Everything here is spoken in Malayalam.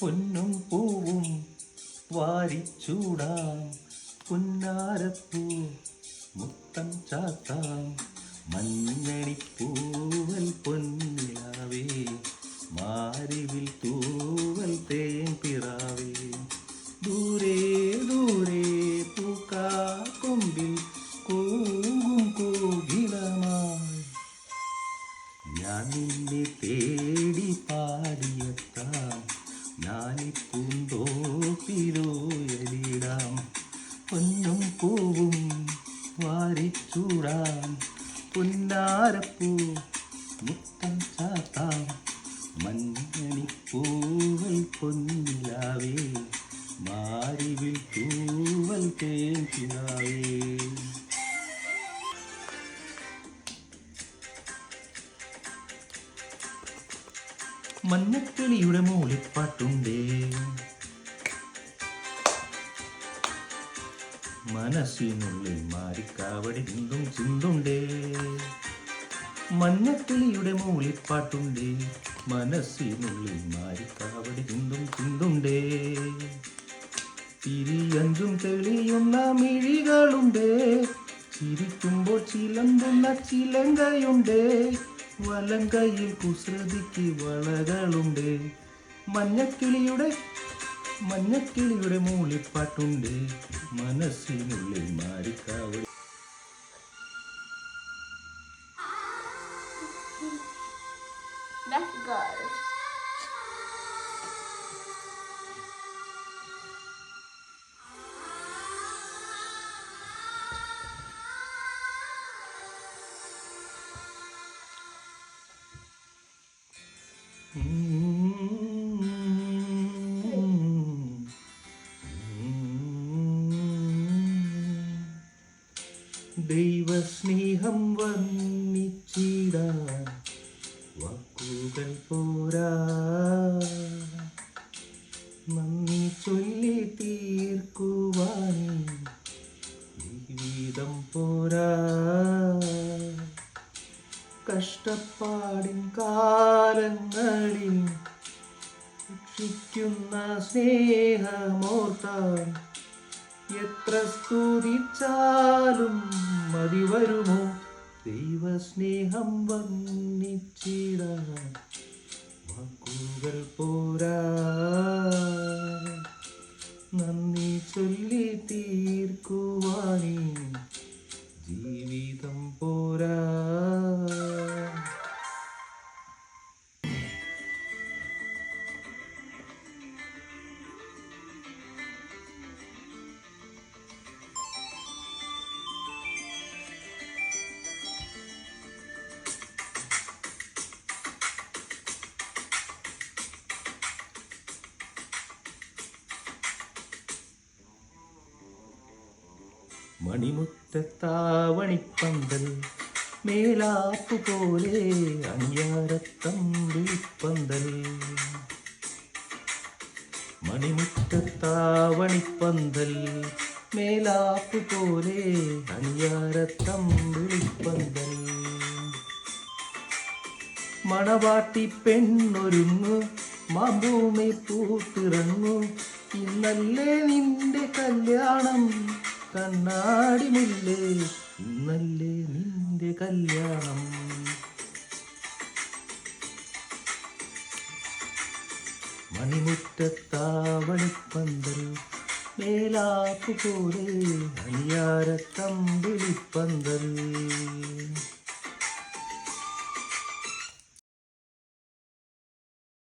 പൊന്നും പൂവും വാരിച്ചൂടാം. പുന്നാരപ്പൂ മുത്തം ചാത്താം. മഞ്ഞണിപ്പൂവൽ പൊന്നിലാവേ. മാരിവിൽ തൂവൽ തേൻ ഞാനിപ്പൂന്തോപ്പിലോയലിടാം പൊന്നും പൂവും വാരിച്ചൂടാം പുന്നാരപ്പൂ മുത്തം ചാത്താം മഞ്ഞണിപ്പൂവൽ പൊന്നിലാവേ മാരിവിൽ തൂവൽ തേക്കിലാവേ മഞ്ഞക്കിളിയുടെ മൂളിപ്പാട്ടുണ്ടേ മനസ്സിനുള്ളിൽ മാറിക്കാവടി ചിന്തും ചിന്തുണ്ടേ. മഞ്ഞക്കിളിയുടെ മൂളിപ്പാട്ടുണ്ടേ. മനസ്സിനുള്ളിൽ മാറിക്കാവടി ചിന്തും ചിന്തുണ്ടേ. തിരിയഞ്ചും തെളിയുന്ന മിഴികളുണ്ടേ. ചിരിക്കുമ്പോൾ ചിലമ്പുന്ന ചിലങ്കയുണ്ടേ. വലങ്കയിൽ കുസൃതിക്ക് വളകളുണ്ടേ. മഞ്ഞക്കിളിയുടെ മഞ്ഞക്കിളിയുടെ മൂളിപ്പാട്ടുണ്ട്. മനസ്സിനുള്ളിൽ മാറിക്കാവടി go. ദൈവസ്നേഹം വർണിച്ചിടാൻ വാക്കുകൾ പോരാ. നന്ദി ചൊല്ലി തീർക്കുവാൻ ജീവിതം പോരാ. കഷ്ടപ്പാടിൻ കാലങ്ങളിൽ രക്ഷിക്കുന്ന സ്നേഹമോർത്താൻ എത്ര സ്തുതിച്ചാലും മതി വരുമോ? ദൈവസ്നേഹം വർണിച്ചിടാൻ വാക്കുകൾ പോരാ മണിമുറ്റത്താവണിപ്പന്തൽ മേലാപ്പു പോലെ അണിയാരത്തമ്പിളിപ്പന്തൽ. മണിമുറ്റത്താവണിപ്പന്തൽ മേലാപ്പു പോലെ അണിയാരത്തമ്പിളിപ്പന്തൽ. മണവാട്ടി പെണ്ണൊരുങ്ങു മാമ്പൂമി പൂത്തിറങ്ങു ഇന്നല്ലേ നിന്റെ കല്യാണം? കണ്ണാടി മുല്ലേ ഇന്നല്ലേ നിന്റെ കല്യാണം. മണിമുറ്റത്താവളിപ്പന്തൽ മേലാപ്പ് പോലെ അണിയാരത്തമ്പിളിപ്പന്തൽ